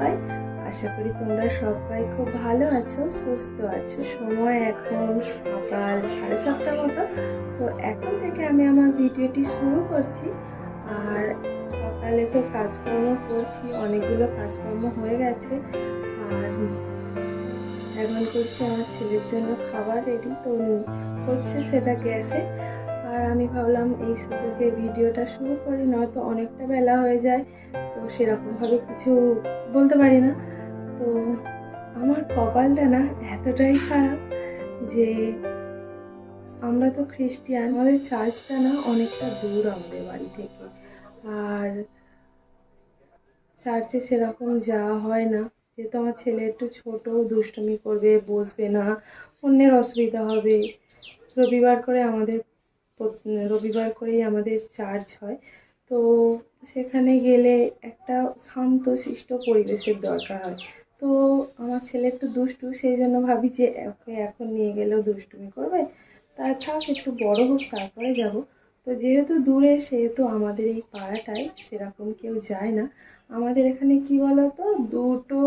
সবাই। আশা করি তোমরা সবাই খুব ভালো আছো, সুস্থ আছো। সময় এখন সকাল সাড়ে সাতটার মতো। তো এখন থেকে আমি আমার ভিডিওটি শুরু করছি। আর সকালে তো কাজকর্ম করছি, অনেকগুলো কাজকর্ম হয়ে গেছে। আর এখন করছি আমার ছেলের জন্য খাবার রেডি তো হচ্ছে সেটা গ্যাসে। আর আমি ভাবলাম এই সুযোগে ভিডিওটা শুরু করি, নয়তো অনেকটা বেলা হয়ে যায়। তো সেরকমভাবে কিছু বলতে পারি না। তো আমার কপালটা না এতটাই খারাপ যে আমরা তো খ্রিস্টিয়ান, আমাদের চার্চটা না অনেকটা দূর আমাদের বাড়ি থেকে। আর চার্চে সেরকম যাওয়া হয় না। যেহেতু আমার ছেলে একটু ছোট, দুষ্টুমি করবে, বসবে না, অন্যের অসুবিধা হবে। রবিবার করে আমাদের, রবিবার করেই আমাদের চার্চ হয়। তো সেখানে গেলে একটা শান্ত শিষ্ট পরিবেশের দরকার হয়। তো আমার ছেলে একটু দুষ্টু, সেই জন্য ভাবি যে, ওকে এখন নিয়ে গেলেও দুষ্টুমি করবে? তার থাক, একটু বড় হোক, তারপরে যাব। তো যেহেতু দূরে, সেহেতু আমাদের এই পাড়াটায় সেরকম কেউ যায় না। আমাদের এখানে কি বলতো, দুটো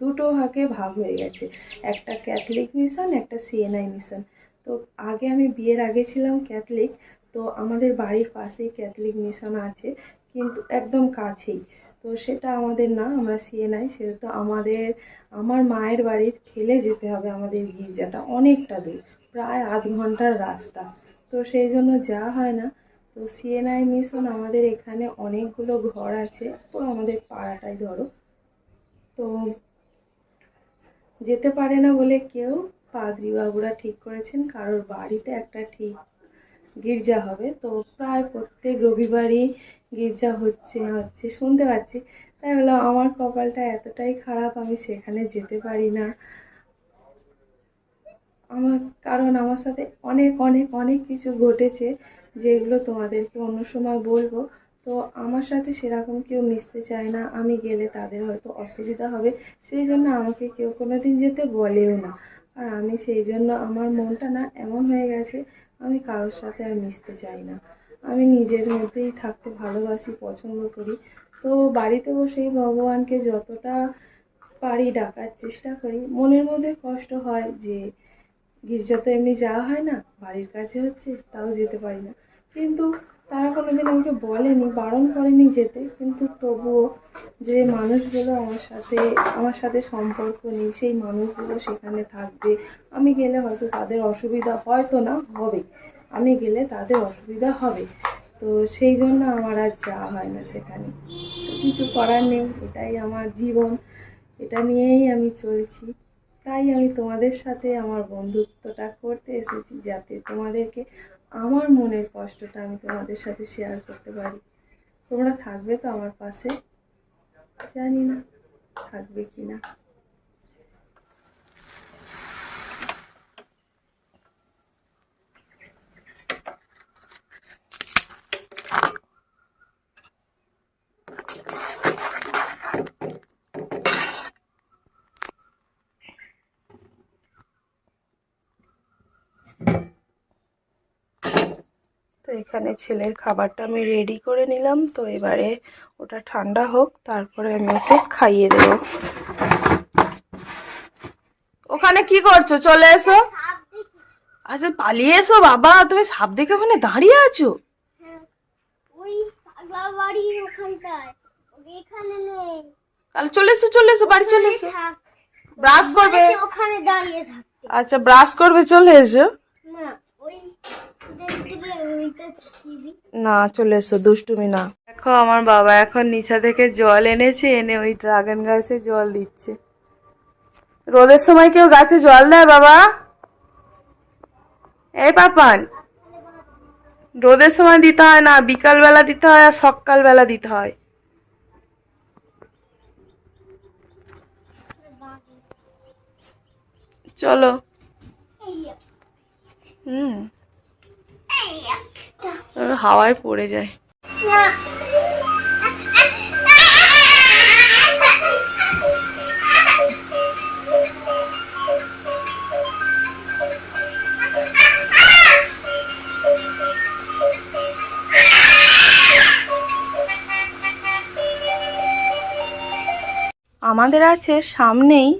দুটো ভাগে ভাগ হয়ে গেছে। একটা ক্যাথলিক মিশন, একটা সিএনআই মিশন। তো আগে আমি বিয়ের আগে ছিলাম ক্যাথলিক তো আমাদের বাড়ির পাশেই ক্যাথলিক মিশন আছে, কিন্তু একদম কাছেই। তো সেটা আমাদের না, আমরা সিএনআই, সেহেতু আমাদের, আমার মায়ের বাড়ি ফেলে যেতে হবে আমাদের গির্জাটা অনেকটা দূর, প্রায় আধ ঘণ্টার রাস্তা। তো সেই জন্য যাওয়া হয় না, তো সিএনআই মিশন আমাদের এখানে অনেকগুলো ঘর আছে, পুরো আমাদের পাড়াটাই ধরো। তো যেতে পারে না বলে কেউ, পাদ্রি বাবুরা ঠিক করেছেন, কারোর বাড়িতে একটা ঠিক গির্জা হবে। তো প্রায় প্রত্যেক রবিবারই গির্জা হচ্ছে হচ্ছে, শুনতে পাচ্ছি। তাই বললাম আমার কপালটা এতটাই খারাপ, আমি সেখানে যেতে পারি না। আমার, কারণ আমার সাথে অনেক অনেক অনেক কিছু ঘটেছে যেগুলো তোমাদেরকে অন্য সময় বলব। তো আমার সাথে সেরকম কেউ মিশতে চায় না, আমি গেলে তাদের হয়তো অসুবিধা হবে। সেই জন্য আমাকে কেউ কোনো দিন যেতে বলেও না। আর আমি সেই জন্য আমার মনটা না এমন হয়ে গেছে আমি কারোর সাথে আর মিশতে চাই না। আমি নিজের মধ্যেই থাকতে ভালোবাসি, পছন্দ করি। তো বাড়িতে বসেই ভগবানকে যতটা পারি ডাকার চেষ্টা করি। মনের মধ্যে কষ্ট হয় যে, গির্জা তো এমনি যাওয়া হয় না, বাড়ির কাছে হচ্ছে, তাও যেতে পারি না। কিন্তু তারা কোনোদিন আমাকে বলেনি, বারণ করেনি যেতে। কিন্তু তবুও যে মানুষগুলো আমার সাথে আমার সাথে সম্পর্ক নেই, সেই মানুষগুলো সেখানে থাকবে। আমি গেলে হয়তো তাদের অসুবিধা হয়তো না, হবে। আমি গেলে তাদের অসুবিধা হবে। তো সেই জন্য আমার আর যাওয়া হয় না সেখানে। কিছু করার নেই, এটাই আমার জীবন। এটা নিয়েই আমি চলছি। তাই আমি তোমাদের সাথে আমার বন্ধুত্বটা করতে এসেছি, যাতে তোমাদেরকে আমার মনের কষ্টটা আমি তোমাদের সাথে শেয়ার করতে পারি। তোমরা থাকবে তো আমার পাশে? জানি না থাকবে কি না তো এখানে ছেলের খাবারটা আমি রেডি করে নিলাম। তো এবারে ওটা ঠান্ডা হোক তারপরে আমি ওকে খাইয়ে দেবো। ওখানে কি করছ? চলে এসো। আচ্ছা পালিয়ে এসো বাবা। তুমি সাপ দেখে ওখানে দাঁড়িয়ে আছো? নেই। তাহলে চলে এসো চলে এসো বাড়ি চলে এসো। ব্রাশ করবে। ওখানে দাঁড়িয়ে আচ্ছা ব্রাশ করবে চলে এসো। না ওই না, চলে এসো, দুষ্টুমি না। দেখো, আমার বাবা এখন নিচা থেকে জল এনেছে, এনে ওই ড্রাগন গাছে জল দিচ্ছে। রোদের সময় কেউ গাছে জল দেয় বাবা? এই পাপান, রোদের সময় দিতে হয় না বিকাল বেলা দিতে হয় আর সকাল বেলা দিতে হয়। চলো। হুম। হাওয়ায় পড়ে যায়। আমাদের আছে সামনেই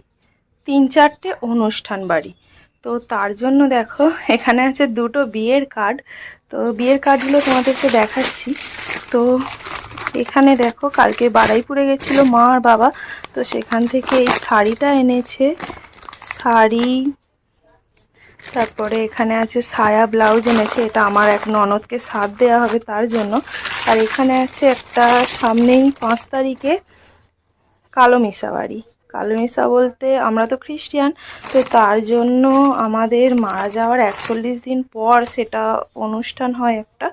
তিন চারটে অনুষ্ঠান বাড়ি। তো তার জন্য দেখো, এখানে আছে দুটো বিয়ের কার্ড তো বিয়ের কার্ডগুলো তোমাদেরকে দেখাচ্ছি। তো এখানে দেখো, কালকে বাড়াইপুরে গেছিল মা আর বাবা। তো সেখান থেকে এই শাড়িটা এনেছে। শাড়ি, তারপরে এখানে আছে সায়া ব্লাউজ এনেছে। এটা আমার এক ননদকে সাথ দেওয়া হবে তার জন্য। আর এখানে আছে একটা সামনেই পাঁচ তারিখে কালো মিশা বাড়ি কালো মিশা বলতে আমরা তো খ্রিস্টিয়ান, তো তার জন্য আমাদের মারা যাওয়ার একচল্লিশ দিন পর সেটা অনুষ্ঠান হয় একটা,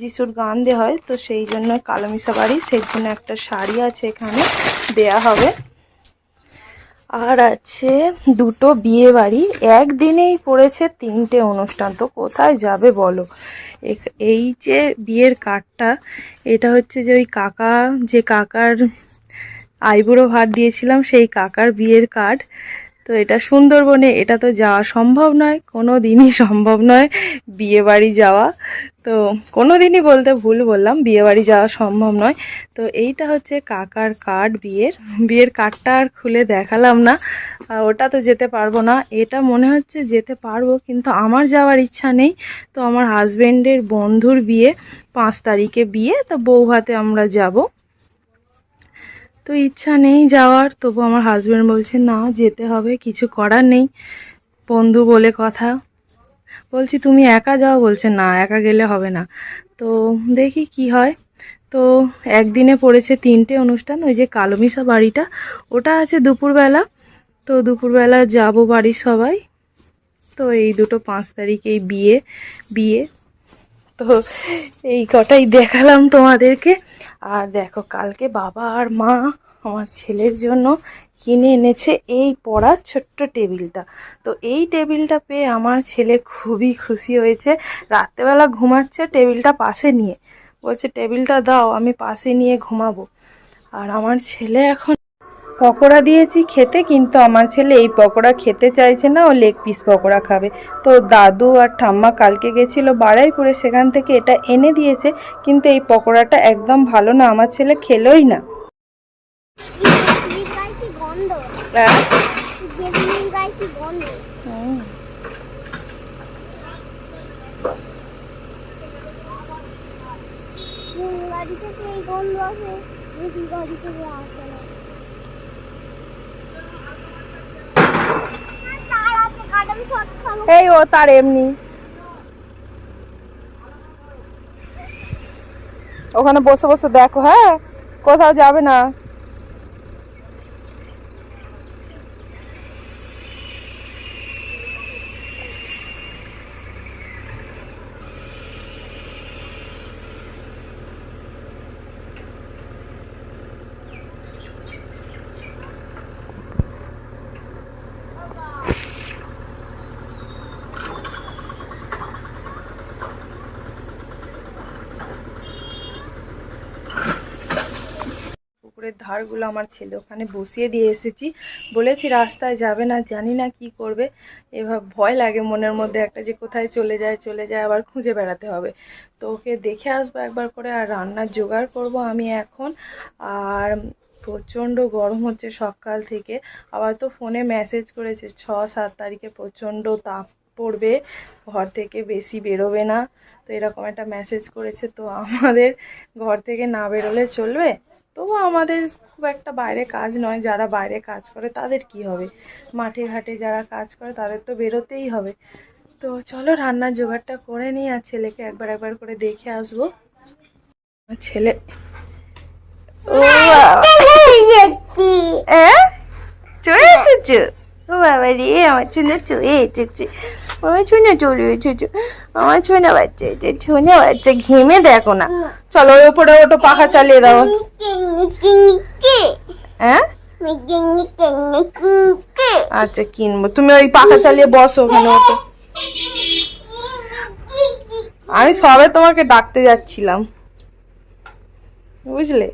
যিশুর গান দেওয়া হয়, তো সেই জন্য কালো মিশা বাড়ি সেই জন্য একটা শাড়ি আছে এখানে দেয়া হবে। আর আছে দুটো বিয়ে বাড়ি, একদিনেই পড়েছে তিনটে অনুষ্ঠান, তো কোথায় যাবে বলো? এই যে বিয়ের কার্ডটা, এটা হচ্ছে যে ওই কাকা, যে কাকার আইবুড়ো ভাত দিয়েছিলাম, সেই কাকার বিয়ের কার্ড তো এটা সুন্দরবনে, এটা তো যাওয়া সম্ভব নয় কোনো দিনই সম্ভব নয় বিয়ে বাড়ি যাওয়া। তো কোনো দিনই বলতে ভুল বললাম বিয়ে বাড়ি যাওয়া সম্ভব নয়। তো এইটা হচ্ছে কাকার কার্ড বিয়ের। বিয়ের কার্ডটা আর খুলে দেখালাম না ওটা তো যেতে পারব না। এটা মনে হচ্ছে যেতে পারব, কিন্তু আমার যাওয়ার ইচ্ছা নেই। তো আমার হাজব্যান্ডের বন্ধুর বিয়ে, পাঁচ তারিখে বিয়ে, তো বউ ভাতে আমরা যাব। তো ইচ্ছা নেই যাওয়ার, তবু আমার হাজবেন্ড বলছে না, যেতে হবে, কিছু করার নেই। বন্ধু বলে কথা। বলছি, তুমি একা যাও? বলছে, না, একা গেলে হবে না। তো দেখি কি হয়। তো একদিনে পড়েছে তিনটে অনুষ্ঠান, ওই যে কালোমিশা বাড়িটা, ওটা আছে দুপুরবেলা। তো দুপুরবেলা যাব বাড়ির সবাই। তো এই দুটো পাঁচ তারিখেই বিয়ে বিয়ে। তো এই কটাই দেখালাম তোমাদেরকে। আর দেখো, কালকে বাবা আর মা আমার ছেলের জন্য কিনে এনেছে এই পড়ার ছোট্ট টেবিলটা। তো এই টেবিলটা পেয়ে আমার ছেলে খুবই খুশি হয়েছে। রাত্রেবেলা ঘুমাচ্ছে টেবিলটা পাশে নিয়ে। বলছে, টেবিলটা দাও, আমি পাশে নিয়ে ঘুমাবো। আর আমার ছেলে এখন পকোড়া দিয়েছি খেতে, কিন্তু আমার ছেলে এই পকোড়া খেতে চাইছে না, ও লেগ পিস পকোড়া খাবে। তো দাদু আর ঠাম্মা কালকে গেছিল বাড়াইপুরে সেখান থেকে এটা এনে দিয়েছে, কিন্তু এই পকোড়াটা একদম ভালো না, আমার ছেলে খেলোই না। গন্ধ থেকে আসে না তার আছে কাটাম শট খাব এই ও তার এমনি। ওখানে বসে বসে দেখো হ্যাঁ? কোথাও যাবে না। পুকুরের ধারগুলো আমার ছেলে ওখানে বসিয়ে দিয়ে এসেছি। বলেছি, রাস্তায় যাবে না, জানি না কি করবে। এবার ভয় লাগে মনের মধ্যে একটা যে কোথায় চলে যায় চলে যায়, আবার খুঁজে বেড়াতে হবে। তো ওকে দেখে আসব একবার করে, আর রান্নার জোগাড় করব আমি এখন। আর প্রচণ্ড গরম হচ্ছে সকাল থেকে। আবার তো ফোনে মেসেজ করেছে, ছ, সাত তারিখে প্রচণ্ড তাপ পড়বে, ঘর থেকে বেশি বেরোবে না। তো এরকম একটা মেসেজ করেছে, তো আমাদের ঘর থেকে না বেরোলে চলবে? তবু আমাদের খুব একটা বাইরে কাজ নয়, যারা বাইরে কাজ করে তাদের কি হবে? মাঠে ঘাটে যারা কাজ করে তাদের তো বেরোতেই হবে। তো চলো রান্নার জোগাড়টা করে নিই আর ছেলেকে একবার একবার করে দেখে আসব। আমার ছেলে ও। চলে ও বাবা রে, আমার ছোনা চলে এসেছে আমার ছোনা চলে এসেছে। আমার ছোনা বাচ্চা এসেছে ছোনা বাচ্চা, ঘেমে দেখো না। চলো ওই ওপরে ওটো পাখা চালিয়ে দাও। হ্যাঁ? আচ্ছা কিনবো। তুমি ওই পাখা চালিয়ে বসো ওখানে ওটো আমি সবে তোমাকে ডাকতে যাচ্ছিলাম। বুঝলে?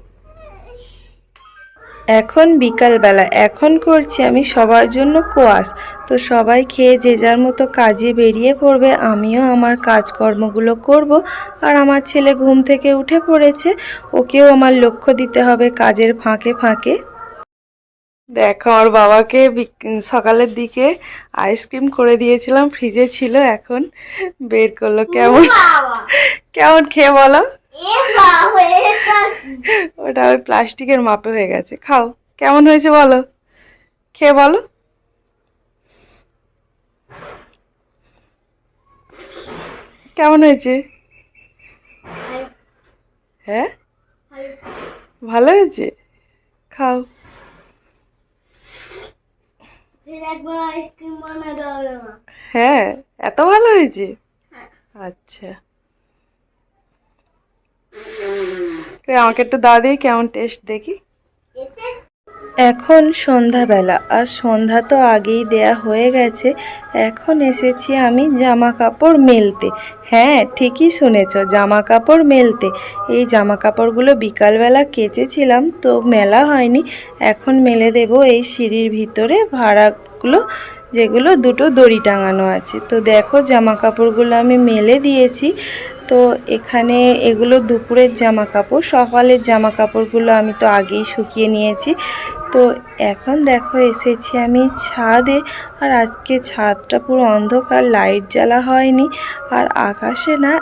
এখন বিকালবেলা এখন করছি আমি সবার জন্য কোয়াশ। তো সবাই খেয়ে যে যার মতো কাজে বেরিয়ে পড়বে আমিও আমার কাজকর্মগুলো করব। আর আমার ছেলে ঘুম থেকে উঠে পড়েছে ওকেও আমার লক্ষ্য দিতে হবে কাজের ফাঁকে ফাঁকে। দেখো আমার বাবাকে বিক- সকালের দিকে আইসক্রিম করে দিয়েছিলাম ফ্রিজে ছিল এখন বের করল। কেমন? কেমন খেয়ে বলো? ওটা ওই প্লাস্টিকের মাপে হয়ে গেছে। খাও কেমন হয়েছে বলো? খেয়ে বলো। কেমন হয়েছে? হ্যাঁ? ভালো হয়েছে? খাও। হ্যাঁ এত ভালো হয়েছে? আচ্ছা। আমাকে একটু দাও দিই কেমন টেস্ট দেখি। এখন সন্ধ্যাবেলা, আর সন্ধ্যা তো আগেই দেয়া হয়ে গেছে। এখন এসেছি আমি জামা কাপড় মেলতে। হ্যাঁ ঠিকই শুনেছ জামা কাপড় মেলতে। এই জামা কাপড়গুলো বিকালবেলা কেচেছিলাম, তো মেলা হয়নি। এখন মেলে দেব এই সিঁড়ির ভিতরে ভাড়াগুলো, যেগুলো দুটো দড়ি টাঙানো আছে। তো দেখো জামা কাপড়গুলো আমি মেলে দিয়েছি। তো এখানে এগুলো দুপুরের জামা কাপড় সকালের জামা কাপড়গুলো আমি তো আগেই শুকিয়ে নিয়েছি। তো এখন দেখো এসেছি আমি ছাদে, আর আজকে ছাদটা পুরো অন্ধকার, লাইট জ্বালা হয়নি, আর আকাশে না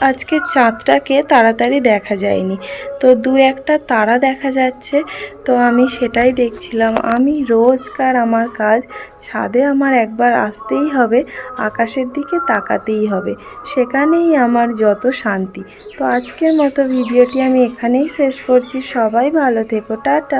আজকে চাঁদটাকে তাড়াতাড়ি দেখা যায়নি। তো দু একটা তারা দেখা যাচ্ছে, তো আমি সেটাই দেখছিলাম। আমি রোজকার আমার কাজ, ছাদে আমার একবার আসতেই হবে, আকাশের দিকে তাকাতেই হবে। সেখানেই আমার যত শান্তি। তো আজকের মতো ভিডিওটি আমি এখানেই শেষ করছি। সবাই ভালো থেকো, টাটা।